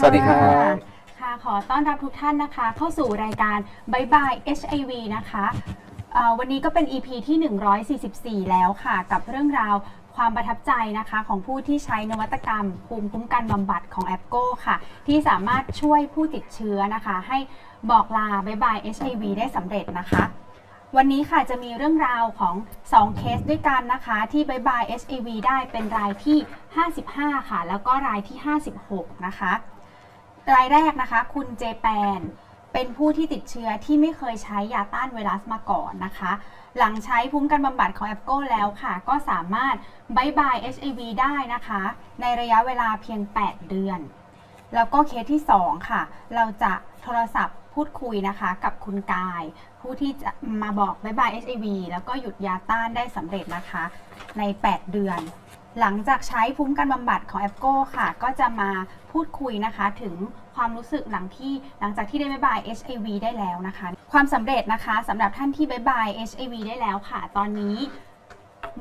สวัสดีครับ ค่ะ ขอต้อนรับทุกท่านนะคะ เข้าสู่รายการบายบาย HIV นะคะเอ่อวันนี้ก็เป็น EP ที่ 144 แล้วค่ะ กับเรื่องราวความประทับใจนะคะ ของผู้ที่ใช้นวัตกรรม ภูมิคุ้มกันบำบัดของแอปโก้ค่ะ ที่สามารถช่วยผู้ติดเชื้อนะคะ ให้บอกลาบายบาย HIV ได้สำเร็จนะคะ วันนี้ค่ะจะมีเรื่องราวของ 2 เคสด้วยกันนะคะ ที่บายบาย HIV ได้เป็นรายที่ 55 ค่ะ แล้วก็รายที่ 56 นะคะ รายแรกนะคะ คุณเจแปนเป็นผู้ที่ติดเชื้อที่ไม่เคยใช้ยาต้านไวรัสมาก่อนนะคะ หลังใช้ภูมิกันบำบัดของแอปโก้แล้วค่ะ ก็สามารถบายบาย HIV ได้นะคะ ในระยะเวลาเพียง 8 เดือน แล้วก็เคสที่ 2 ค่ะ เราจะโทรศัพท์พูดคุยนะคะกับคุณกาย ผู้ที่จะมาบอกบายบาย HIV แล้วก็หยุดยาต้านได้สำเร็จนะคะ ใน 8 เดือน หลังจากใช้ภูมิกันบำบัดของแอปโก้ค่ะ ก็จะมาพูดคุยนะคะถึงความรู้สึกหลังที่หลังจากที่ได้บายบาย HIV ได้แล้วนะคะ ความสำเร็จนะคะสำหรับท่านที่บายบาย HIV ได้แล้วค่ะ ตอนนี้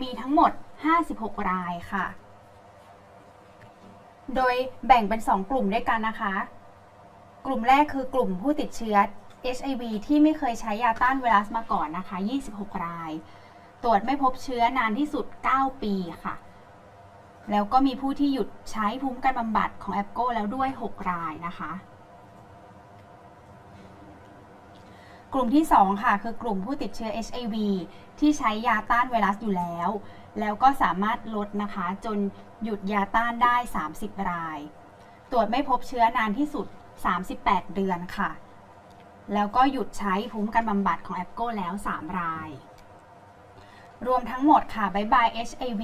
มีทั้งหมด 56 รายค่ะ โดยแบ่งเป็น 2 กลุ่มด้วยกันนะคะ กลุ่มแรกคือกลุ่มผู้ติดเชื้อ HIV ที่ไม่เคยใช้ยาต้านไวรัสมาก่อนนะคะ 26 ราย ตรวจไม่พบเชื้อนานที่สุด 9 ปีค่ะ แล้วก็มีผู้ที่หยุดใช้ภูมิคุ้มกันบำบัดของแอปโกแล้วด้วย 6 รายนะคะ กลุ่มที่ 2 ค่ะ คือกลุ่มผู้ติดเชื้อ HIV ที่ใช้ยาต้านไวรัสอยู่แล้ว แล้วก็สามารถลดนะคะ จนหยุดยาต้านได้ 30 ราย ตรวจไม่พบเชื้อนานที่สุด 38 เดือนค่ะ แล้วก็หยุดใช้ภูมิคุ้มกันบำบัดของแอปโกแล้ว 3 ราย รวมทั้งหมดค่ะบายบาย HIV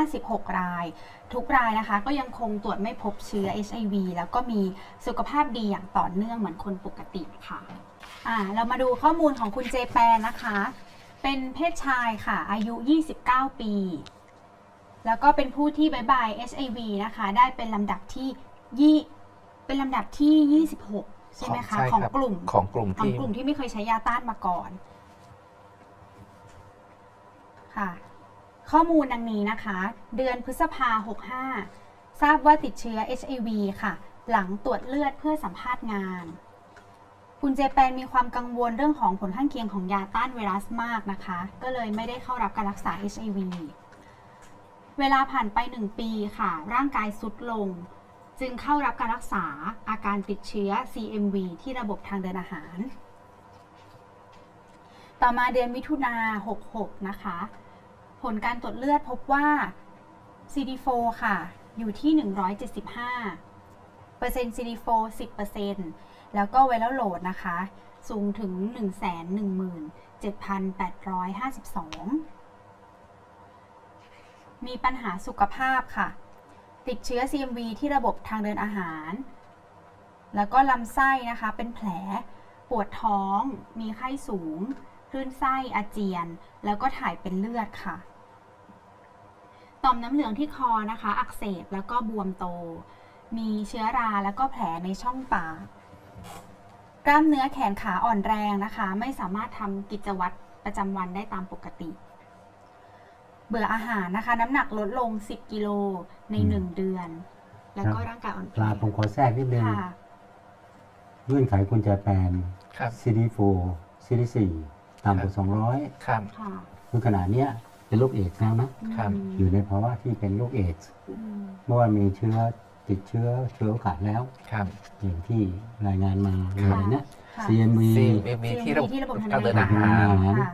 56 ราย ทุกรายนะคะ ก็ยังคงตรวจไม่พบเชื้อ HIV แล้วก็มีสุขภาพดีอย่างต่อเนื่องเหมือนคนปกติค่ะอ่าเรามาดูข้อมูลของคุณเจแปนนะคะ เป็นเพศชายค่ะ อายุ 29 ปี แล้วก็เป็นผู้ที่บายบาย HIV นะคะ ได้เป็นลำดับที่ยี่เป็นลำดับที่ 26 ใช่ไหมคะใช่ของครับกลุ่มของกลุ่มของที่กลุ่มที่ไม่เคยใช้ยาต้านมาก่อน ค่ะ ข้อมูลดังนี้นะคะ เดือนพฤษภา 65 ทราบว่าติดเชื้อ HIV ค่ะ หลังตรวจเลือดเพื่อสัมภาษณ์งาน คุณเจแปนมีความกังวลเรื่องของผลข้างเคียงของยาต้านไวรัสมากนะคะ ก็เลยไม่ได้เข้ารับการรักษา HIV เวลาผ่านไป 1 ปีค่ะ ร่างกายสุดลง จึงเข้ารับการรักษาอาการติดเชื้อ CMV ที่ระบบทางเดินอาหาร ต่อมาเดือนมิถุนา66 นะคะ ผลการตรวจเลือดพบว่า CD4 ค่ะ อยู่ที่ 175เปอร์เซ็นต์ CD4 10เปอร์เซ็นต์แล้วก็ไวรัลโหลดนะคะ สูงถึง 117,852 มีปัญหาสุขภาพค่ะ ติดเชื้อ CMV ที่ระบบทางเดินอาหาร แล้วก็ลำไส้นะคะ เป็นแผล ปวดท้อง มีไข้สูง คลื่นไส้อาเจียน แล้วก็ถ่ายเป็นเลือดค่ะ ต่อมน้ำเหลืองที่คอนะคะ อักเสบแล้วก็บวมโต มีเชื้อราแล้วก็แผลในช่องปาก กล้ามเนื้อแขนขาอ่อนแรงนะคะ ไม่สามารถทำกิจวัตรประจำวันได้ตามปกติ เบื่ออาหารนะคะ น้ำหนักลดลง 10 กิโลในอืม1เดือน แล้วก็ร่างกายอ่อนเพปลาลียผมขอแทรกนิดนึงค่ะ เงื่อนไขคุณจะแปนครับ CD4 CD4 ต่ำกว่าครับค่ะ200คือขนาดเนี้ยเป็นโรคเอดส์แล้วนะครับ อยู่ในภาวะที่เป็นโรคเอดส์อืมเมื่อว่ามีเชื้อติดเชื้อเชื้อโอกาสแล้ว ครับอย่างที่รายงานมาเลยนะ ค่ะ CMV CMV ที่ระบบที่ระบบทางเดินอาหาร ค่ะ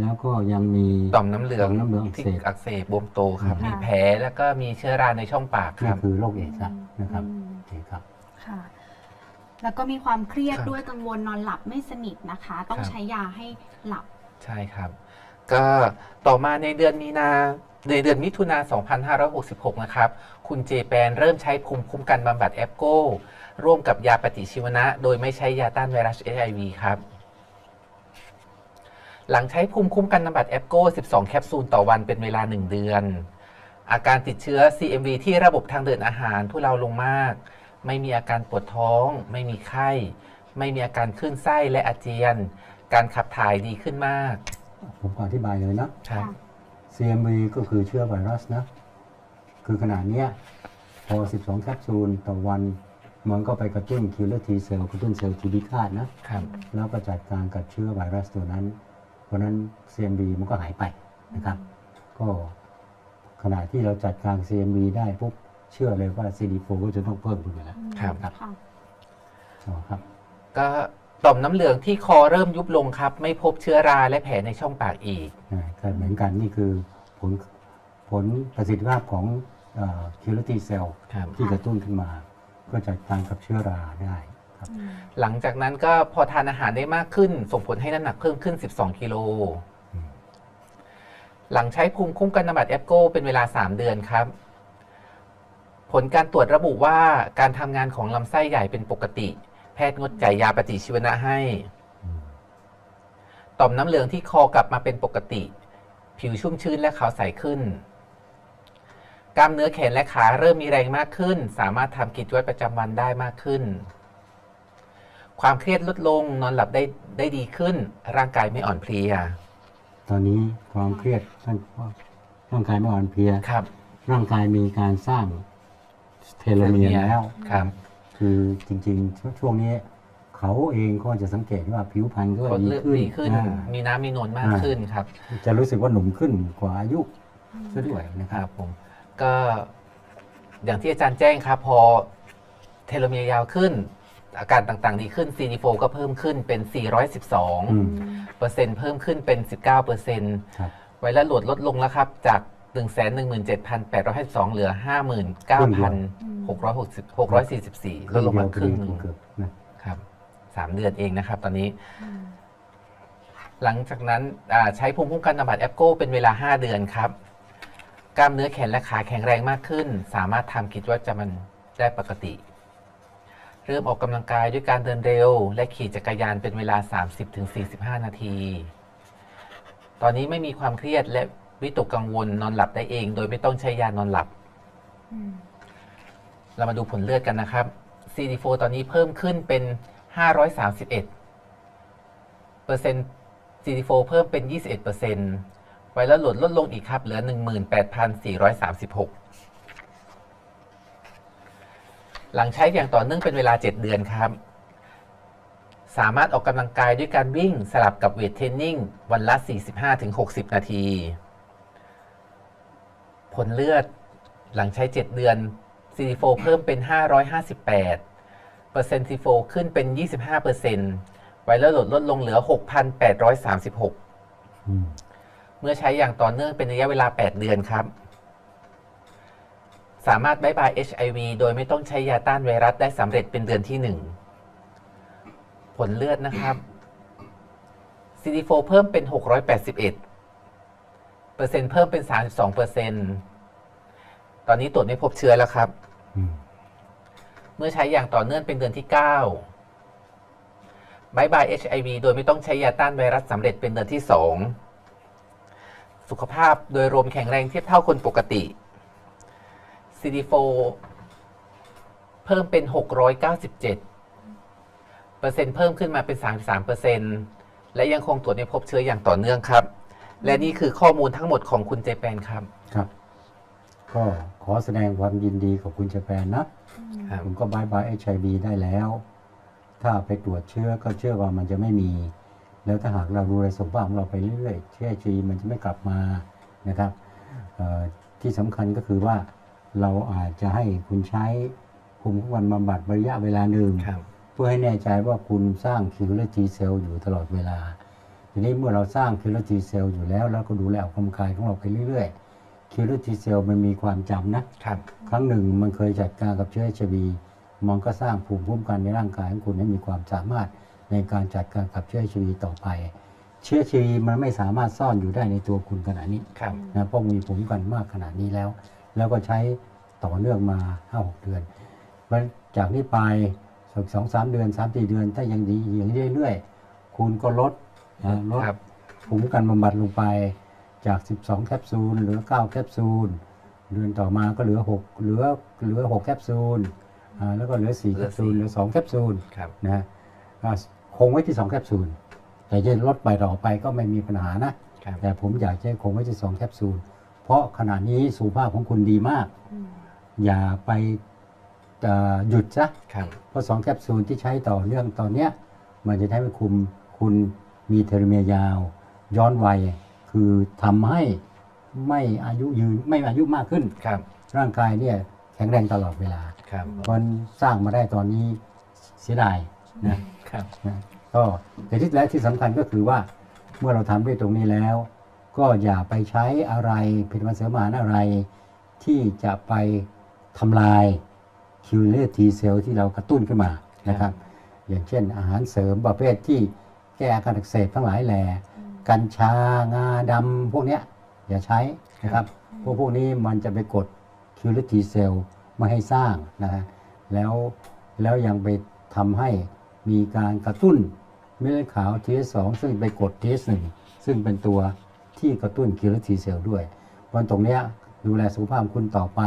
แล้วก็ยังมี ต่อมน้ำเหลืองต่อมน้ำเหลืองอักที่เสบอักเสบบวมโตครับ ค่ะ มีแผลแล้วก็มีเชื้อราในช่องปากคนี่รับ คือโรคเอดส์อะนะครับอืมโอเคครับ ค่ะ แล้วก็มีความเครียดครับด้วยกังวลนอนหลับไม่สนิทนะคะ ต้องครับ ใช้ยาให้หลับ ใช่ครับ ก็ต่อมาในเดือนมีนาในเดือนมิถุนา 2566 นะครับ คุณเจแปนเริ่มใช้ภูมิคุ้มกันบำบัดแอปโก้ ร่วมกับยาปฏิชีวนะ โดยไม่ใช้ยาต้านไวรัส HIV ครับ หลังใช้ภูมิคุ้มกันบำบัดแอปโก้ 12 แคปซูลต่อวันเป็นเวลา 1 เดือน อาการติดเชื้อ CMV ที่ระบบทางเดินอาหารทุเลาลงมาก ไม่มีอาการปวดท้อง ไม่มีไข้ ไม่มีอาการคลื่นไส้และอาเจียน การขับถ่ายดีขึ้นมากผมขออธิบายเลยนะ ครับ CMV ก็คือเชื้อไวรัสนะ คือขนาดเนี้ยพอ 12 แคปซูลต่อวัน มันก็ไปกระตุ้นคิลเลอร์ทีเซลกระตุ้นเซลล์ที่พิฆาตนะ ครับ แล้วก็จัดการกับเชื้อไวรัสตัวนั้น เพราะฉะนั้น CMV มันก็หายไปนะครับ ก็ขณะที่เราจัดการ CMV ได้ปุ๊บ เชื่อเลยว่า CD4 ก็จะต้องเพิ่มขึ้นไปแล้ว ครับครับค่ะอ๋อครับ ก็ต่อมน้ำเหลืองที่คอเริ่มยุบลงครับ ไม่พบเชื้อราและแผลในช่องปากอีก อ่าก็เหมือนกันนี่คือผลผลประสิทธิภาพของคิลเลอร์ทีเซลครับ ที่กระตุ้นขึ้นมา ก็จัดการกับเชื้อราได้ครับอืมหลังจากนั้นก็พอทานอาหารได้มากขึ้น ส่งผลให้น้ำหนักเพิ่มขึ้น 12 กิโลอืมหลังใช้ภูมิคุ้มกันนำบัตรแอปโกเป็นเวลา 3 เดือนครับ ผลการตรวจระบุว่าการทำงานของลำไส้ใหญ่เป็นปกติ แพทย์งดจ่ายยาปฏิชีวนะให้อืมต่อมน้ำเหลืองที่คอกลับมาเป็นปกติ ผิวชุ่มชื้นและขาวใสขึ้น กล้ามเนื้อแขนและขาเริ่มมีแรงมากขึ้น สามารถทำกิจวัตรประจำวันได้มากขึ้น ความเครียดลดลงนอนหลับได้ได้ดีขึ้น ร่างกายไม่อ่อนเพลีย ตอนนี้ความเครียดท่านร่างกายไม่อ่อนเพลีย ครับ ร่างกายมีการสร้าง เทโลเมียร์แล้ว ครับ คือจริงๆ ช่วงนี้ เขาเองก็จะสังเกตว่าผิวพรรณก็ก็ดีเลือดขึ้นดีขึ้น อ่า มีน้ำมีนวลมากขึ้นครับจะรู้สึกว่าหนุ่มขึ้นกว่าอายุซะด้วยนะคครัรับบผม ก็อย่างที่อาจารย์แจ้งครับ พอเทโลเมียร์ยาวขึ้น อาการต่างๆ ดีขึ้น CD4 ก็เพิ่มขึ้นเป็น อื412มเปอร์เซ็นต์เพิ่มขึ้นเป็น 19เปอร์เซ็นต์ครับ ไวรัสโหลดลดลงแล้วครับ จาก 117,852 เหลือ 59,644ลดลงมาครึ่งหนึ่งเกือบๆนะครับสามเดือนเองนะครับตอนนี้อืมหลังจากนั้นอ่าใช้ภูมิคุ้มกันนำบัตรแอปโกเป็นเวลา 5 เดือนครับ กล้ามเนื้อแขนและขาแข็งแรงมากขึ้น สามารถทำกิจวัตรประจำวันได้ปกติ เริ่มออกกำลังกายด้วยการเดินเร็ว และขี่จักรยานเป็นเวลา 30-45 นาที ตอนนี้ไม่มีความเครียดและ วิตกกังวลนอนหลับได้เอง โดยไม่ต้องใช้ยานอนหลับอืมเรามาดูผลเลือดกันนะครับ CD4 ตอนนี้เพิ่มขึ้นเป็น 531เปอร์เซ็นต์ CD4 เพิ่มเป็น 21เปอร์เซ็นต์ไวรัสโหลดลดลงอีกครับ เหลือ 18,436 หลังใช้อย่างต่อเนื่องเป็นเวลา 7 เดือนครับ สามารถออกกำลังกายด้วยการวิ่งสลับกับเวทเทรนนิ่งวันละ 45-60 นาที ผลเลือดหลังใช้ 7 เดือน CD4 เพิ่มเป็น 558เปอร์เซ็นต์ CD4 ขึ้นเป็น 25เปอร์เซ็นต์ไวรัสโหลดลดลงเหลือ 6,836อืมเมื่อใช้อย่างต่อเนื่องเป็นระยะเวลา 8 เดือนครับ สามารถบายบาย HIV โดยไม่ต้องใช้ยาต้านไวรัสได้สำเร็จเป็นเดือนที่ 1 ผลเลือดนะครับ CD4 เพิ่มเป็น 681 เปอร์เซ็นต์เพิ่มเป็น 32เปอร์เซ็นต์ตอนนี้ตรวจไม่พบเชื้อแล้วครับ อืมเมื่อใช้อย่างต่อเนื่องเป็นเดือนที่9บายบาย HIV โดยไม่ต้องใช้ยาต้านไวรัสสำเร็จเป็นเดือนที่ 2 สุขภาพโดยรวมแข็งแรงเทียบเท่าคนปกติ CD4 เพิ่มเป็น 697 เปอร์เซ็นต์เพิ่มขึ้นมาเป็น 33เปอร์เซ็นต์และยังคงตรวจไม่พบเชื้ออย่างต่อเนื่องครับ และนี่คือข้อมูลทั้งหมดของคุณเจแปนครับ ครับ ก็ขอแสดงความยินดีกับคุณเจแปนนะครับผมก็บายบายเอชไอวีได้แล้ว ถ้าไปตรวจเชื้อก็เชื่อว่ามันจะไม่มี แล้วถ้าหากเราดูแลสุขภาพของเราไปเรื่อยๆเชื้อชีมันจะไม่กลับมานะครับเอ่อที่สำคัญก็คือว่าเราอาจจะให้คุณใช้ภูมิคุ้มกันบำบัดระยะเวลาหนึ่งครับเพื่อให้แน่ใจว่าคุณสร้างคิวเลอร์ทีเซลอยู่ตลอดเวลา ทีนี้เมื่อเราสร้างคิวเลอร์ทีเซลอยู่แล้วเราก็ดูแลออกกำลังกายของเราไปเรื่อยๆคิวเลอร์ทีเซลมันมีความจำนะ ครับ ครั้งหนึ่งมันเคยจัดการกับเชื้อ HIV มันก็สร้างภูมิคุ้มกันในร่างกายของคุณให้มีความสามารถในการจัดการกับเชื้อ HIV ต่อไป เชื้อ HIV มันไม่สามารถซ่อนอยู่ได้ในตัวคุณขณะนี้ครับ นะเพราะมีภูมิคุ้มกันมากขนาดนี้แล้ว แล้วก็ใช้ต่อเนื่องมาห้าหกเดือนเพราะจากนี้ไปสักสองสามเดือนสามสี่เดือน ถ้ายังดีอย่างนี้เรื่อยๆ คุณก็ลด นะลดครับ ภูมิคุ้มกันบำบัดลงไปจาก 12 แคปซูลเหลือ 9 แคปซูล เดือนต่อมาก็เหลือ 6 เหลือเหลือ 6 แคปซูลอ่าแล้วก็เหลือ 4 เหแคลือปซูล สี่ เหลือ 2 แคปซูลครับ นะฮะอ่าคงไว้ที่ 2 แคปซูล แต่จะลดไปต่อไปก็ไม่มีปัญหานะ ครับ แต่ผมอยากจะให้คงไว้ที่ 2 แคปซูล เพราะขณะนี้สุขภาพของคุณดีมาก อืมอย่าไปเอ่อหยุดซะ ครับ เพราะสองแคปซูลที่ใช้ต่อเนื่องตอนเนี้ยมันจะทำให้คุมคุณ มีเทโลเมียร์ยาว ย้อนวัย คือทำให้ไม่อายุยืนไม่อายุมากขึ้นครับ ร่างกายเนี่ยแข็งแรงตลอดเวลาครับเพราะสร้างมาได้ตอนนี้เสียดายนะครับนะก็แต่ที่และที่สำคัญก็คือว่าเมื่อเราทำด้วยตรงนี้แล้ว ก็อย่าไปใช้อะไรผลิตภัณฑ์เสริมอาหารอะไร ที่จะไปทำลายคิวเลอร์ทีเซลที่เรากระตุ้นขึ้นมานะครับ อย่างเช่นอาหารเสริมประเภทที่ แก้อาการอักเสบทั้งหลายแหล่กัญชางาดำพวกเนี้ยอย่าใช้นะครับพวกพวกนี้มันจะไปกดคิวเลอร์ทีเซลไม่ให้สร้างนะฮะแล้วแล้วยังไปทำให้มีการกระตุ้นเม็ดเลือดขาว TS2 ซึ่งไปกด TS1 ซึ่งเป็นตัวที่กระตุ้นคิวเลอร์ทีเซลด้วยเพราะตรงเนี้ยดูแลสุขภาพคุณต่อไป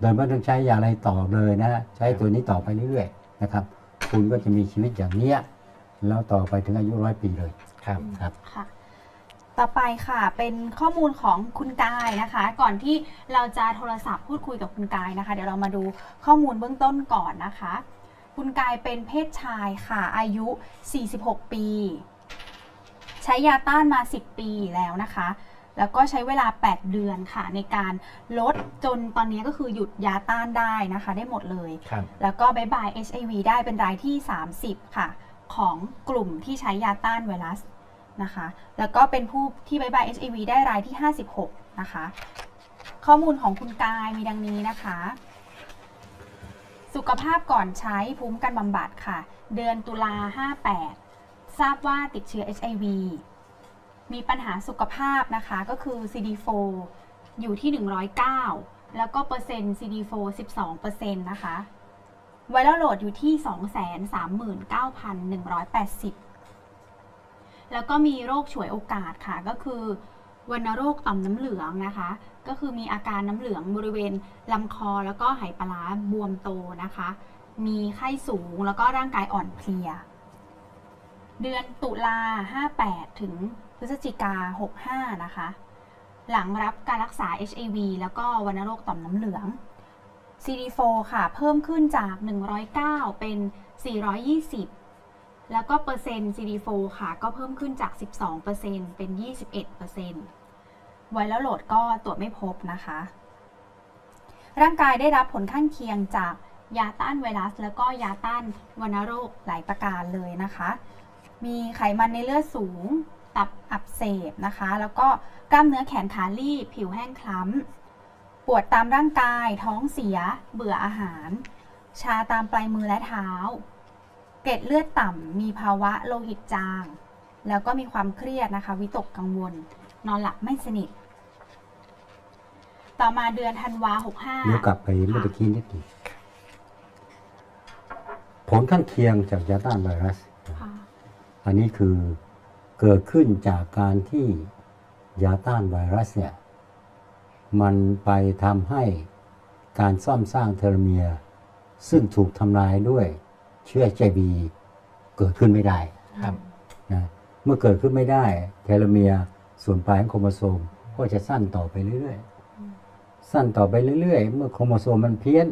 โดยไม่ต้องใช้ยาอะไรต่อเลยนะ ใช้ตัวนี้ต่อไปเรื่อยๆนะครับ คุณก็จะมีชีวิตอย่างเนี้ย แล้วต่อไปถึงอายุร้อยปีเลย ครับครับ ค่ะ ต่อไปค่ะ เป็นข้อมูลของคุณกายนะคะ ก่อนที่เราจะโทรศัพท์พูดคุยกับคุณกายนะคะ เดี๋ยวเรามาดูข้อมูลเบื้องต้นก่อนนะคะ คุณกายเป็นเพศชายค่ะ อายุ 46 ปี ใช้ยาต้านมา 10 ปีแล้วนะคะ แล้วก็ใช้เวลา 8 เดือนค่ะ ในการลดจนตอนนี้ก็คือหยุดยาต้านได้นะคะ ได้หมดเลย ครับ แล้วก็บายบาย HIV ได้เป็นรายที่ 30 ค่ะ ของกลุ่มที่ใช้ยาต้านไวรัสนะคะ แล้วก็เป็นผู้ที่บายบาย HIV ได้รายที่ 56 นะคะ ข้อมูลของคุณกายมีดังนี้นะคะ สุขภาพก่อนใช้ภูมิกันบำบัดค่ะ เดือนตุลา 58 ทราบว่าติดเชื้อ HIV มีปัญหาสุขภาพนะคะ ก็คือ CD4 อยู่ที่ 109 แล้วก็เปอร์เซ็นต์ CD4 12%นะคะ ไวรัลโหลดอยู่ที่ 239,180 แล้วก็มีโรคฉวยโอกาสค่ะ ก็คือวัณโรคต่อมน้ำเหลืองนะคะ ก็คือมีอาการน้ำเหลืองบริเวณลำคอแล้วก็ไหปลาบวมโตนะคะ มีไข้สูงแล้วก็ร่างกายอ่อนเพลีย เดือนตุลา 58 ถึงพฤศจิกา 65 นะคะ หลังรับการรักษา HIV แล้วก็วัณโรคต่อมน้ำเหลือง CD4 ค่ะ เพิ่มขึ้นจาก 109 เป็น 420 แล้วก็เปอร์เซ็นต์ CD4 ค่ะ ก็เพิ่มขึ้นจาก 12%เป็น 21%ไวรัลโหลดก็ตรวจไม่พบนะคะ ร่างกายได้รับผลข้างเคียงจากยาต้านไวรัส แล้วก็ยาต้านวัณโรคหลายประการเลยนะคะ มีไขมันในเลือดสูง ตับอักเสบนะคะ แล้วก็กล้ามเนื้อแขนขาลีบผิวแห้งคล้ำ ปวดตามร่างกาย ท้องเสีย เบื่ออาหาร ชาตามปลายมือและเท้า เกล็ดเลือดต่ำ มีภาวะโลหิตจาง แล้วก็มีความเครียดนะคะ วิตกกังวล นอนหลับไม่สนิท ต่อมาเดือนธันวา65เดี๋ยวกลับไปเมื่อตะกี้นิดหนึงผลข้างเคียงจากยาต้านไวรัสค่ะอันนี้คือเกิดขึ้นจากการที่ยาต้านไวรัสเนี่ย มันไปทำให้การซ่อมสร้างเทโลเมียร์ซึ่งถูกทำลายด้วยเชื้อ HIV เกิดขึ้นไม่ได้ครับนะเมื่อเกิดขึ้นไม่ได้เทโลเมียร์ส่วนปลายของโครโมโซมก็จะสั้นต่อไปเรื่อยๆ สั้นต่อไปเรื่อยๆ เมื่อโครโมโซมมันเพี้ยน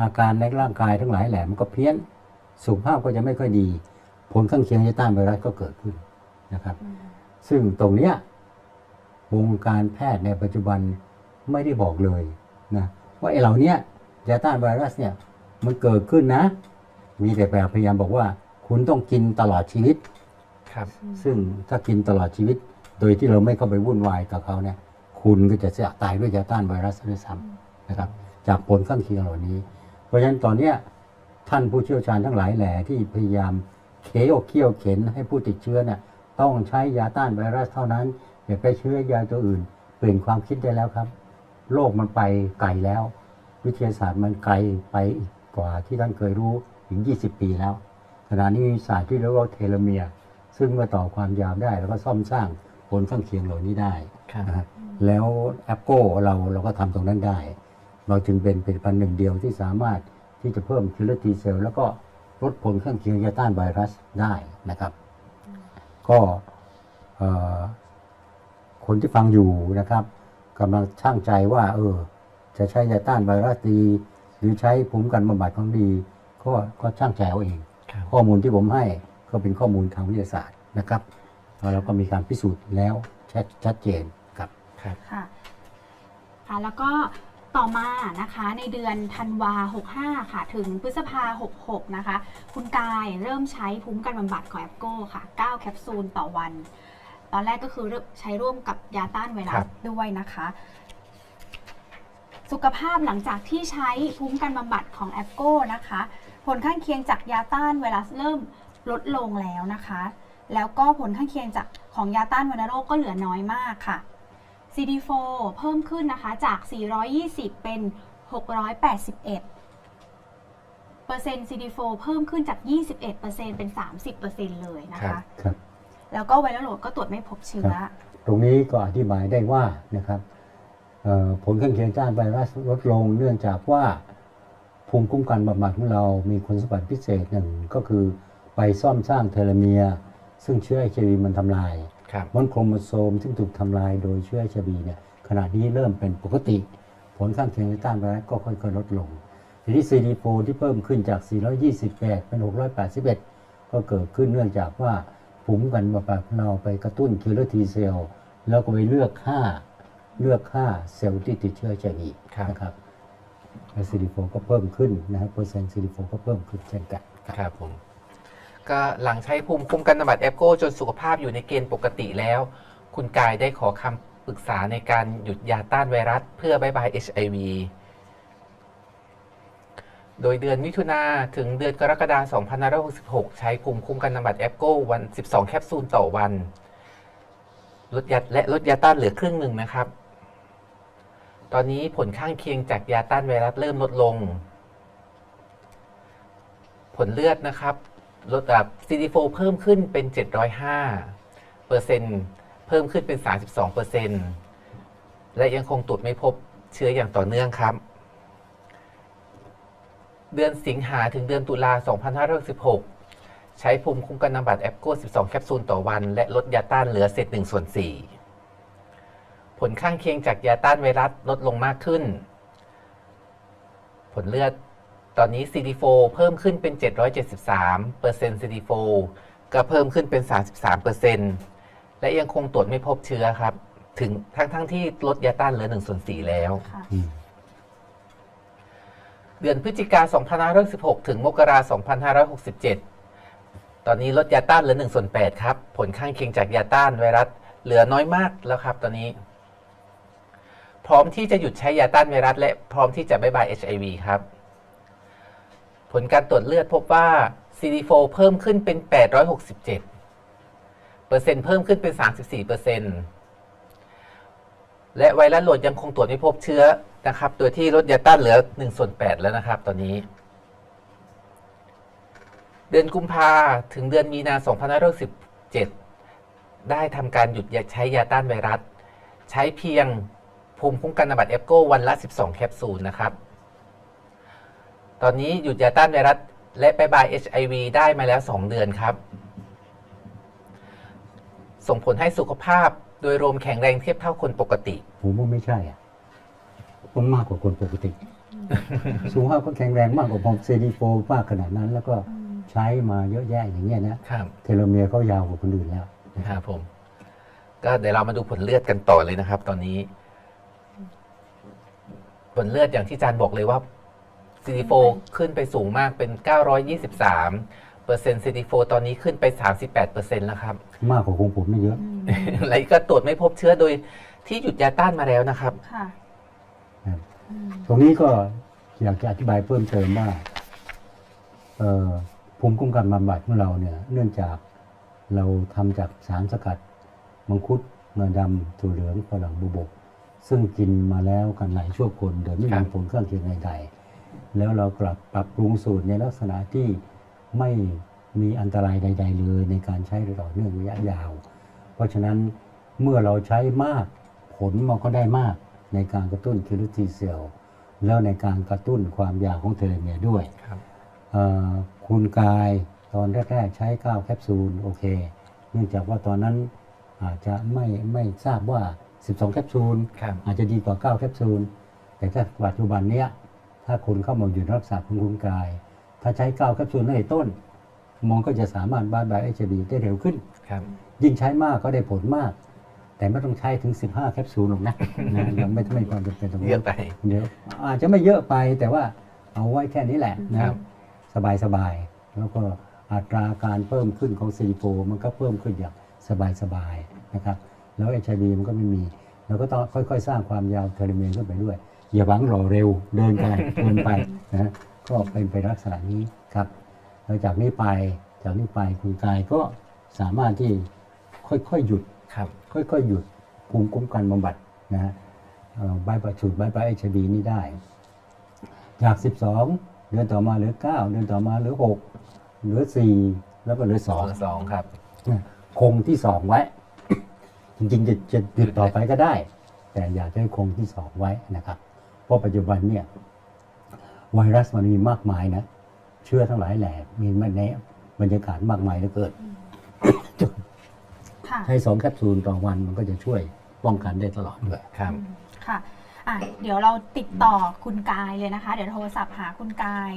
อาการในร่างกายทั้งหลายแหละมันก็เพี้ยน สุขภาพก็จะไม่ค่อยดี ผลข้างเคียงยาต้านไวรัสก็เกิดขึ้นนะครับ ซึ่งตรงเนี้ย วงการแพทย์ในปัจจุบันไม่ได้บอกเลยนะว่าไอ้เหล่าเนี้ยยาต้านไวรัสเนี่ยมันเกิดขึ้นนะ มีแต่แบบพยายามบอกว่า คุณต้องกินตลอดชีวิตครับ ซึ่งถ้ากินตลอดชีวิต โดยที่เราไม่เข้าไปวุ่นวายกับเขาเนี่ยคุณก็จะเสียตายด้วยยาต้านไวรัสด้วยซ้ำนะครับ จากผลข้างเคียงเหล่านี้ เพราะฉะนั้นตอนเนี้ยท่านผู้เชี่ยวชาญทั้งหลายแหล่ที่พยายามเขยอกเคี่ยวเข็นให้ผู้ติดเชื้อเนี่ยต้องใช้ยาต้านไวรัสเท่านั้น อย่าไปเชื้อยาตัวอื่น เปลี่ยนความคิดได้แล้วครับ โลกมันไปไกลแล้ว วิทยาศาสตร์มันไกลไปอีกกว่าที่ท่านเคยรู้ถึง 20 ปีแล้วขณะนี้มีศาสตร์ที่เรียกว่าเทโลเมียร์ซึ่งเมื่อต่อความยาวได้ แล้วก็ซ่อมสร้างผลข้างเคียงเหล่านี้ได้ครับนะฮะแล้วแอปโก้เราเราก็ทำตรงนั้นได้ เราจึงเป็นผลิตภัณฑ์หนึ่งเดียวที่สามารถที่จะเพิ่มคิลเลอร์ทีเซลแล้วก็ลดผลข้างเคียงยาต้านไวรัสได้นะครับ ก็เอ่อ คนที่ฟังอยู่นะครับกำลังช่างใจว่า เออ จะใช้ยาต้านไวรัสดี หรือรือใช้ภูมิคุ้มกันบำบัดของดี ก็ก็ช่างใจเอาเองครับข้อมูลที่ผมให้ก็เป็นข้อมูลทางวิทยาศาสตร์นะครับแล้วก็มีการพิสูจน์แล้วชัดชัดเจนครับครับค่ะค่ะแล้วก็ต่อมานะคะในเดือนธันวา 65 ค่ะ ถึงพฤษภา 66 นะคะ คุณกายเริ่มใช้ภูมิคุ้มกันบำบัดของแอปโก้ค่ะ 9 แคปซูลต่อวัน ตอนแรกก็คือใช้ร่วมกับยาต้านไวรัครัสบ ด้วยนะคะ สุขภาพหลังจากที่ใช้ภูมิคุ้มกันบำบัดของแอปโก้นะคะ ผลข้างเคียงจากยาต้านไวรัสเริ่มลดลงแล้วนะคะ แล้วก็ผลข้างเคียงจากของยาต้านวัณโรคก็เหลือน้อยมากค่ะ CD4 เพิ่มขึ้นนะคะจาก 420 เป็น 681 เปอร์เซ็นต์ CD4 เพิ่มขึ้นจาก 21 เปอร์เซ็นต์เป็น 30 เปอร์เซ็นต์เลยนะครัคะ บ ครับ แล้วก็ไวรัสโหลดก็ตรวจไม่พบเชื้อ ตรงนี้ก็อธิบายได้ว่านะครับเอ่อผลข้างเคียงต้านไวรัสลดลงเนื่องจากว่าภูมิคุ้มกันบำบัดของเรามีคุณสมบัติพิเศษหนึ่งก็คือไปซ่อมสร้างเทโลเมียร์ซึ่งเชื้อ HIV มันทำลายครับมอนโครโมโซมซึ่งถูกทำลายโดยเชื้อ HIV เนี่ยขณะนี้เริ่มเป็นปกติ ผลข้างเคียงในต้านไวรัสก็ค่อยๆลดลงทีนี้ CD4 ที่เพิ่มขึ้นจาก 428 เป็น 681 ก็เกิดขึ้นเนื่องจากว่า ภูมิคุ้มกันบำบัดของเราไปกระตุ้นคิลเลอร์ทีเซลแล้วก็ไปเลือกฆ่าเลือกฆ่าเซลล์ที่ติดเชื้อ HIV ครับนะครับและ CD4 ก็เพิ่มขึ้นนะครับเปอร์เซ็นต์ CD4 ก็เพิ่มขึ้นเช่นกันครับครับผมก็หลังใช้ภูมิคุ้มกันบำบัดแอปโก้จนสุขภาพอยู่ในเกณฑ์ปกติแล้ว คุณกายได้ขอคำปรึกษาในการหยุดยาต้านไวรัส เพื่อบายบาย HIV โดยเดือนมิถุนาถึงเดือนกรกฎาคม2566 ใช้ภูมิคุ้มกันบำบัดแอปโก้วัน 12 แคปซูลต่อวันลดยาและลดยาต้านเหลือครึ่งหนึ่งนะครับ ตอนนี้ผลข้างเคียงจากยาต้านไวรัสเริ่มลดลง ผลเลือดนะครับลดแบบ CD4 เพิ่มขึ้นเป็น 705เปอร์เซ็นต์เพิ่มขึ้นเป็น 32เปอร์เซ็นต์และยังคงตรวจไม่พบเชื้ออย่างต่อเนื่องครับ เดือนสิงหาถึงเดือนตุลา 2516ใช้ภูมิคุ้มกันบำบัดแอปโก้ 12 แคปซูลต่อวัน และลดยาต้านเหลือเศษ1ส่วน 4 ผลข้างเคียงจากยาต้านไวรัสลดลงมากขึ้น ผลเลือดตอนนี้ CD4 เพิ่มขึ้นเป็น 773เปอร์เซ็นต์ CD4 ก็เพิ่มขึ้นเป็น 33เปอร์เซ็นต์และยังคงตรวจไม่พบเชื้อครับ ถึงทั้งทั้งที่ลดยาต้านเหลือ1ส่วน4แล้ว ค่ะ อืม เดือนพฤศจิกา2516 ถึงมกราคม2567 ตอนนี้ลดยาต้านเหลือ1ส่วน8ครับ ผลข้างเคียงจากยาต้านไวรัสเหลือน้อยมากแล้วครับ ตอนนี้ พร้อมที่จะหยุดใช้ยาต้านไวรัส และพร้อมที่จะบายบาย HIV ครับ ผลการตรวจเลือดพบว่า CD4 เพิ่มขึ้นเป็น 867 เปอร์เซ็นต์เพิ่มขึ้นเป็น 34เปอร์เซ็นต์และไวรัสโหลดยังคงตรวจไม่พบเชื้อ นะครับ โดยที่ลดยาต้านเหลือ1ส่วน8แล้วนะครับ ตอนนี้ เดือนกุมภาถึงเดือนมีนา2517ได้ทำการหยุดใช้ยาต้านไวรัส ใช้เพียงภูมิคุ้มกันบำบัดเอฟโกวันละ 12 แคปซูลนะครับ ตอนนี้หยุดยาต้านไวรัส และบายบาย HIV ได้มาแล้ว 2 เดือนครับ ส่งผลให้สุขภาพโดยรวมแข็งแรงเทียบเท่าคนปกติ ผมว่าไม่ใช่อะ มันมากกว่าคนปกติ สุขภาพก็แข็งแรงมากกว่าผมเซดีโฟมากขนาดนั้น แล้วก็อืมใช้มาเยอะแยะอย่างเงี้ยนะครับเทโลเมียร์เขายาวกว่าคนอื่นแล้วครับผม ก็เดี๋ยวเรามาดูผลเลือดกันต่อเลยนะครับ ตอนนี้ ผลเลือดอย่างที่อาจารย์บอกเลยว่า CD4 ขึ้นไปสูงมากเป็น 923เปอร์เซ็นต์ CD4 ตอนนี้ขึ้นไป 38เปอร์เซ็นต์แล้วครับ มากกว่าของผมไม่เยอะอืมแล้วก็ตรวจไม่พบเชื้อโดยที่หยุดยาต้านมาแล้วนะครับค่ะครับอืม ตรงนี้ก็อยากจะอธิบายเพิ่มเติมว่าเอ่อภูมิคุ้มกันบำบัดของเราเนี่ยเนื่องจากเราทำจากสารสกัด มังคุดงาดำถั่วเหลืองฝรั่งบุบก ซึ่งกินมาแล้วกันหลายชั่วคนโดยไม่ครัมีบผลข้างเคียงใดๆแล้วเรากลับปรับปรุงสูตรในลักษณะที่ไม่มีอันตรายใด ๆ เลยในการใช้ต่อเนื่องระยะยาว เพราะฉะนั้นเมื่อเราใช้มากผลมันก็ได้มาก ในการกระตุ้นคิลเลอร์ทีเซลแล้วในการกระตุ้นความยาวของเทโลเมียร์ด้วยครับเอ่อคุณกายตอนแรกๆใช้ 9 แคปซูลโอเค เนื่องจากว่าตอนนั้นอาจจะไม่ไม่ทราบว่า 12 แคปซูลครับอาจจะดีกว่า 9 แคปซูล แต่ถ้าปัจจุบันเนี้ยถ้าคนเข้ามาอยู่รักษาภูมิคุ้มกาย ถ้าใช้เก้าแคปซูลในต้นมันก็จะสามารถบายบายเอชบีได้เร็วขึ้นครับยิ่งใช้มากก็ได้ผลมาก แต่ไม่ต้องใช้ถึง 15 แคปซูลหรอกนะนะยังไม่ไม่ความจำเป็นตรงเยนี้อะไปเดี๋ยวอาจจะไม่เยอะไปแต่ว่าเอาไว้แค่นี้แหละครันะบสบายสบายๆแล้วก็อัตราการเพิ่มขึ้นของซีโฟมันก็เพิ่มขึ้นอย่างสบายสบายๆนะครับแล้วเอชบีมันก็ไม่มีเราก็ต้องค่อย ๆ สร้างความยาวเทอร์เมนขึ้นไปด้วย อย่าหวังรอเร็วเดินกันเดินไปนะฮะก็เป็นไปลักษณะนี้ครับแล้วจากนี้ไปจากนี้ไปคุณกายก็สามารถที่ค่อยๆหยุดครับ ค่อยๆหยุดภูมิคุ้มกันบำบัดนะฮะบายประสูตรบายบายเอชบีนี้ได้ จาก 12 เดือนต่อมาเหลือ 9 เดือนต่อมาเหลือ 6 เหลือ 4 แล้วก็เหลือสองสองครับ2นะคงที่ 2 ไว้ จริงๆจะจะหยุดต่อไปก็ได้ แต่อยากให้คงที่ 2 ไว้นะครับ เพราะปัจจุบันเนี่ยไวรัสมันมีมากมายนะ เชื้อทั้งหลายแหล่มีมาในบรรยากาศมากมายเหลือเกิน ค่ะให้สองแคปซูลต่อวันมันก็จะช่วยป้องกันได้ตลอดเลยครับอืมค่ะอะ เดี๋ยวเราติดต่อคุณกายเลยนะคะ เดี๋ยวโทรศัพท์หาคุณกาย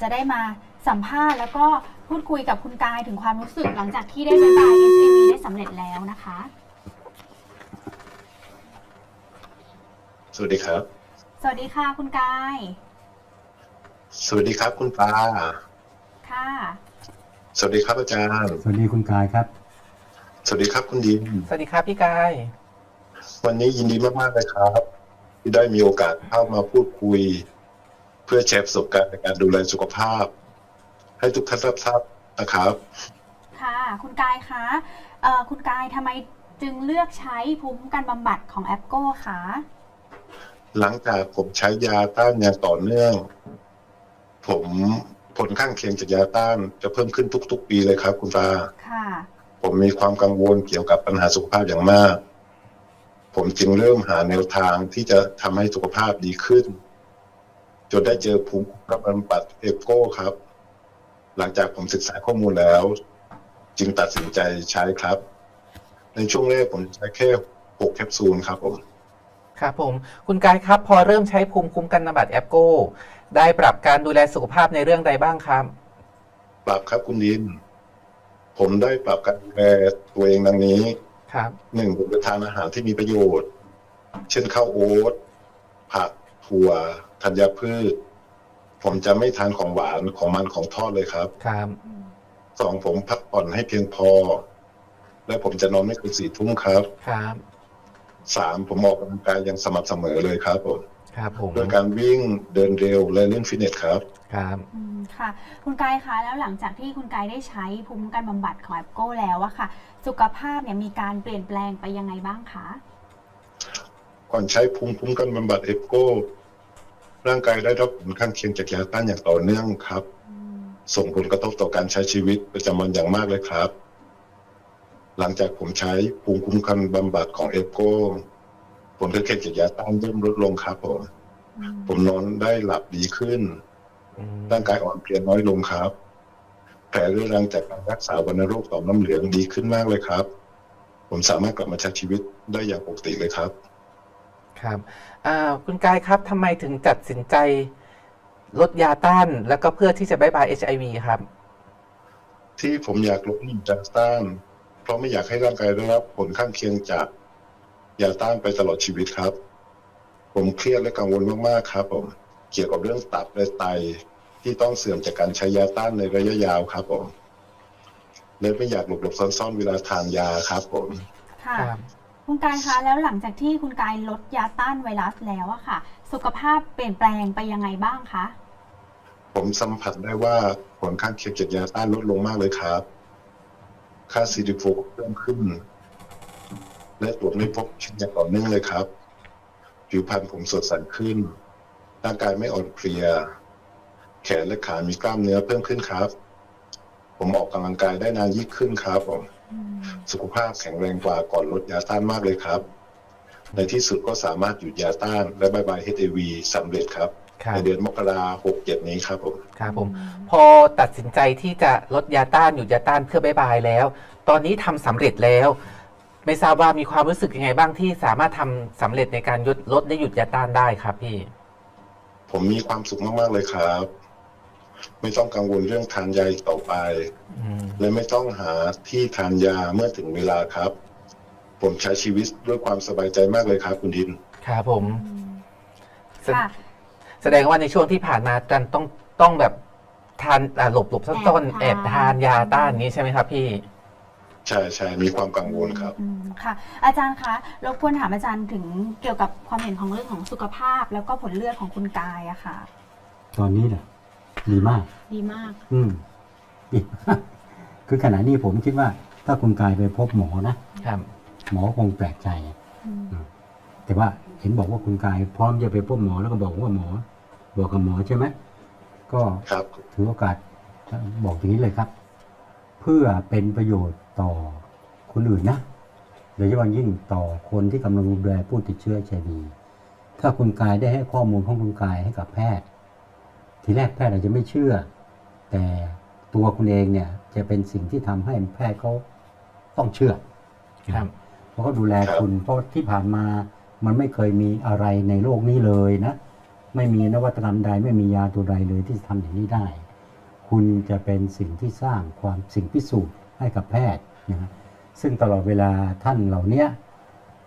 จะได้มาสัมภาษณ์แล้วก็พูดคุยกับคุณกายถึงความรู้สึกหลังจากที่ได้บายบาย HIV ได้สำเร็จแล้วนะคะ สวัสดีครับ สวัสดีค่ะ คุณกาย สวัสดีครับคุณปาค่ะ สวัสดีครับอาจารย์ สวัสดีคุณกายครับ สวัสดีครับคุณดิมสวัสดีครับพี่กาย วันนี้ยินดีมากๆเลยครับ ที่ได้มีโอกาสเข้ามาพูดคุย เพื่อแชร์ประสบการณ์ในการดูแลสุขภาพ ให้ทุกท่านรับทราบนะครับ ค่ะ คุณกายคะเอ่อคุณกายทำไมจึงเลือกใช้ภูมิคุ้มกันบำบัดของแอปโก้คะหลังจากผมใช้ยาต้านอย่างต่อเนื่อง ผมผลข้างเคียงจากยาต้านจะเพิ่มขึ้นทุก ๆ ปีเลยครับ คุณปาค่ะ ผมมีความกังวลเกี่ยวกับปัญหาสุขภาพอย่างมาก ผมจึงเริ่มหาแนวทางที่จะทำให้สุขภาพดีขึ้น จนได้เจอภูมิคุ้มกันบำบัดเอฟโก้ครับ หลังจากผมศึกษาข้อมูลแล้ว จึงตัดสินใจใช้ครับ ในช่วงแรกผมใช้แค่หกแคปซูลครับผมครับผม คุณกายครับ พอเริ่มใช้ภูมิคุ้มกันนำบัตรแอปโก้ ได้ปรับการดูแลสุขภาพในเรื่องใดบ้างครับ ปรับครับคุณดิน ผมได้ปรับการดูแลตัวเองดังนี้ครับ หนึ่งผมจะทานอาหารที่มีประโยชน์ เช่นข้าวโอ๊ตผักถั่วธัญพืช ผมจะไม่ทานของหวานของมันของทอดเลยครับครับสองผมพักผ่อนให้เพียงพอ และผมจะนอนไม่เกินสี่ทุ่มครับครับสามผมออกกำลังกายอย่างสม่ำเสมอเลยครับผม ครับผมโดยการวิ่งเดินเร็วและเล่นฟิตเนสครับ ครับอืมค่ะ คุณกายคะแล้วหลังจากที่คุณกายได้ใช้ภูมิคุ้มกันบำบัดของแอปโก้แล้วอะค่ะ สุขภาพเนี่ยมีการเปลี่ยนแปลงไปยังไงบ้างคะก่อนใช้ภูมิคุ้มกันบำบัดเอฟโก้ร่างกายได้รับผลข้างเคียงจากยาต้านอย่างต่อเนื่องครับ อืมส่งผลกระทบต่อการใช้ชีวิตประจำวันอย่างมากเลยครับ หลังจากผมใช้ภูมิคุ้มกันบำบัดของเอฟโก้ ผลข้างเคียงจากยาต้านเริ่มลดลงครับผมอืมผมนอนได้หลับดีขึ้นอืมร่างกายอ่อนเพลียน้อยลงครับ แผลเรื้อรังจากการรักษาวัณโรคต่อมน้ำเหลืองดีขึ้นมากเลยครับ ผมสามารถกลับมาใช้ชีวิตได้อย่างปกติเลยครับ ครับอ่าคุณกายครับทำไมถึงตัดสินใจลดยาต้านแล้วก็เพื่อที่จะบายบาย HIV ครับ ที่ผมอยากลดยาต้าน เพราะไม่อยากให้ร่างกายได้รับผลข้างเคียงจาก ยาต้านไปตลอดชีวิตครับ ผมเครียดและกังวลมากๆครับ ผมเกี่ยวกับเรื่องตับและไตที่ต้องเสื่อมจากการใช้ยาต้านในระยะยาวครับ ผมเลยไม่อยากหลบหลบๆซ่อนๆเวลาทานยาครับ ผม ค่ะ ครับ คุณกายคะแล้วหลังจากที่คุณกายลดยาต้านไวรัสแล้วอะค่ะ สุขภาพเปลี่ยนแปลงไปยังไงบ้างคะผมสัมผัสได้ว่าผลข้างเคียงจากยาต้านลดลงมากเลยครับ ค่าซีดีโฟเพิ่มขึ้น และตรวจไม่พบเชื้ออย่างต่อเนื่องเลยครับ ผิวพรรณผมสดใสขึ้น ร่างกายไม่อ่อนเพลีย แขนและขามีกล้ามเนื้อเพิ่มขึ้นครับ ผมออกกำลังกายได้นานยิ่งขึ้นครับผมอืมสุขภาพแข็งแรงกว่าก่อนลดยาต้านมากเลยครับ ในที่สุดก็สามารถหยุดยาต้านและบายบายเฮเอวีสำเร็จครับครับในเดือนมกราหกเจ็ดนี้ครับผมครับผม พอตัดสินใจที่จะลดยาต้านหยุดยาต้านเพื่อบายบายแล้ว ตอนนี้ทำสำเร็จแล้ว ไม่ทราบว่ามีความรู้สึกยังไงบ้างที่สามารถทำสำเร็จในการลดลดและหยุดยาต้านได้ครับพี่ ผมมีความสุขมาก ๆ เลยครับ ไม่ต้องกังวลเรื่องทานยาอีกต่อไป อืม และไม่ต้องหาที่ทานยาเมื่อถึงเวลาครับ ผมใช้ชีวิตด้วยความสบายใจมากเลยครับ คุณดิน ครับผม แสค่ะ แสดงว่าในช่วงที่ผ่านมาจันต้องต้องแบบทานอ่าหลบหลบซ่อนๆแอแอบบทาทานนยาต้านนี้ใช่ไหมครับพี่ ใช่ใช่มีความกังวลครับ อืมค่ะ อาจารย์คะรบกวนถามอาจารย์ถึงเกี่ยวกับความเห็นของเรื่องของสุขภาพ แล้วก็ผลเลือดของคุณกายอะค่ะ ตอนนี้แหละดีมาก ดีมากอืมดีมากคือขณะนี้ผมคิดว่า ถ้าคุณกายไปพบหมอนะ ครับหมอคงแปลกใจ อืมแต่ว่าเห็นบอกว่าคุณกาย พร้อมจะไปพบหมอแล้วก็บอกว่าหมอ บอกกับหมอใช่ไหมก็ครับ ถือโอกาสบอกอย่างนี้เลยครับเพื่อเป็นประโยชน์ต่อคนอื่นนะ โดยเฉพาะยิ่งต่อคนที่กำลังดูแลผู้ติดเชื้อเอวีถ้าคุณกายได้ให้ข้อมูลของคุณกายให้กับแพทย์ ทีแรกแพทย์อาจจะไม่เชื่อ แต่ตัวคุณเองเนี่ยจะเป็นสิ่งที่ทำให้แพทย์เขาต้องเชื่อครับเพราะเขาดูแลครับคุณเพราะที่ผ่านมามันไม่เคยมีอะไรในโลกนี้เลยนะ ไม่มีนวัตกรรมใดไม่มียาตัวใดเลยที่จะทำอย่างนี้ได้ คุณจะเป็นสิ่งที่สร้างความสิ่งพิสูจน์ให้กับแพทย์นะฮะซึ่งตลอดเวลาท่านเหล่าเนี้ย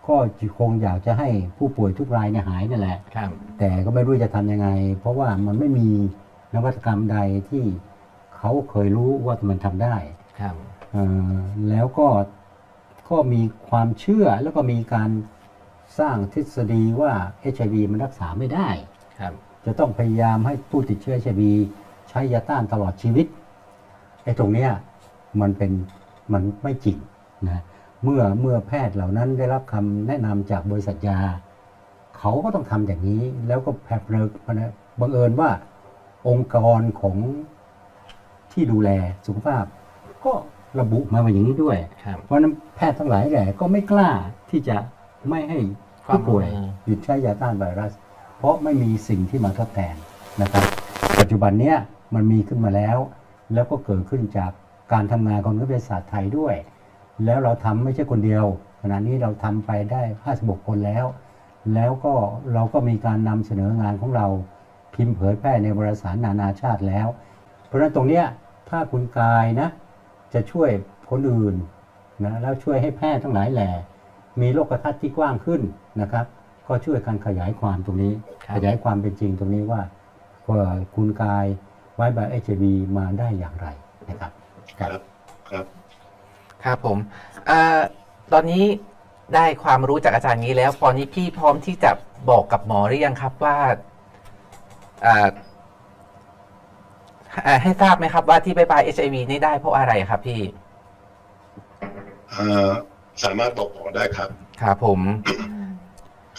ก็คงอยากจะให้ผู้ป่วยทุกรายเนี่ยหายนั่นแหละครับแต่ก็ไม่รู้จะทำยังไง เพราะว่ามันไม่มีนวัตกรรมใดที่เขาเคยรู้ว่ามันทำได้ครับเอ่อแล้วก็ก็มีความเชื่อแล้วก็มีการสร้างทฤษฎีว่า HIV มันรักษาไม่ได้ครับจะต้องพยายามให้ผู้ติดเชื้อ HIV ใช้ยาต้านตลอดชีวิตไอ้ตรงเนี้ยมันเป็นมันไม่จริงนะเมื่อเมื่อแพทย์เหล่านั้นได้รับคำแนะนำจากบริษัทยา เขาก็ต้องทำอย่างนี้แล้วก็แพทย์เลิกบังเอิญว่าองค์กรของที่ดูแลสุขภาพ ก็ระบุมาว่าอย่างนี้ด้วยครับเพราะฉะนั้นแพทย์ทั้งหลายแหละก็ไม่กล้าที่จะไม่ให้ผู้ป่วยความร่วมมือหยุดใช้ยาต้านไวรัส เพราะไม่มีสิ่งที่มาทดแทนนะครับ ปัจจุบันเนี้ย มันมีขึ้นมาแล้ว แล้วก็เกิดขึ้นจากการทำงานของนักวิทยาศาสตร์ไทยด้วย แล้วเราทำไม่ใช่คนเดียว ขณะนี้เราทำไปได้ 56 คนแล้ว แล้วก็เราก็มีการนำเสนองานของเราพิมพ์เผยแพร่ในวารสารนานาชาติแล้ว เพราะฉะนั้นตรงเนี้ยถ้าคุณกายนะจะช่วยคนอื่นนะแล้วช่วยให้แพทย์ทั้งหลายแหล่มีโลกทัศน์ที่กว้างขึ้นนะครับ ก็ช่วยกันขยายความตรงนี้ครับขยายความเป็นจริงตรงนี้ว่าว่าคุณกาย ไว้บายเอชบีมาได้อย่างไรนะครับครับครับครับผมอ่าตอนนี้ได้ความรู้จากอาจารย์นี้แล้วตอนนี้พี่พร้อมที่จะบอกกับหมอหรือยังครับว่าอ่าอ่าให้ทราบไหมครับว่าที่บายบายเอชไอวีนี่ได้เพราะอะไรครับพี่เอ่อสามารถบอกหมอได้ครับ ครับผม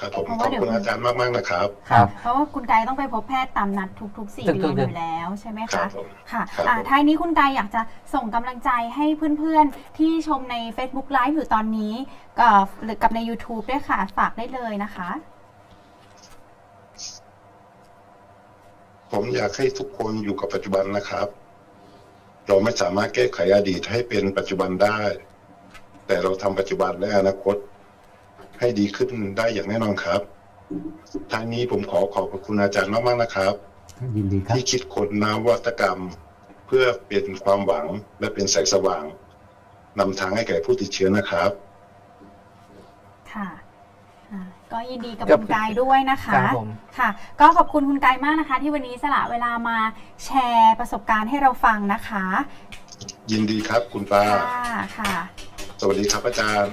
ครับผมเพราะขว่าอบเดี๋ยวคุณอาจารย์มากๆนะครับ ครับ เพราะว่าคุณกายต้องไปพบแพทย์ตามนัดทุกๆสี่ทุเดือนกๆเดืออน ยู่แล้วใช่ไหมครัคะ บผม ค่ะครับอ่าผม ท้ายนี้คุณกายอยากจะส่งกำลังใจให้เพื่อนๆ ที่ชมใน Facebook Live อยู่ตอนนี้ก็หรือกับใน YouTube ด้วยค่ะ ฝากได้เลยนะคะ ผมอยากให้ทุกคนอยู่กับปัจจุบันนะครับ เราไม่สามารถแก้ไขอดีตให้เป็นปัจจุบันได้ แต่เราทำปัจจุบันและอนาคต ให้ดีขึ้นได้อย่างแน่นอนครับทางนี้ผมขอขอบพระคุณอาจารย์มากๆนะครับ ยินดีครับที่คิดค้นนวัตกรรม เพื่อเป็นความหวังและเป็นแสงสว่างนำทางให้แก่ผู้ติดเชื้อนะครับ ค่ะอ่าก็ยินดีกับครับคุณกายด้วยนะคะครับผมค่ะ ก็ขอบคุณคุณกายมากนะคะ ที่วันนี้สละเวลามาแชร์ประสบการณ์ให้เราฟังนะคะ ยินดีครับคุณป้าค่ะค่ะ สวัสดีครับอาจารย์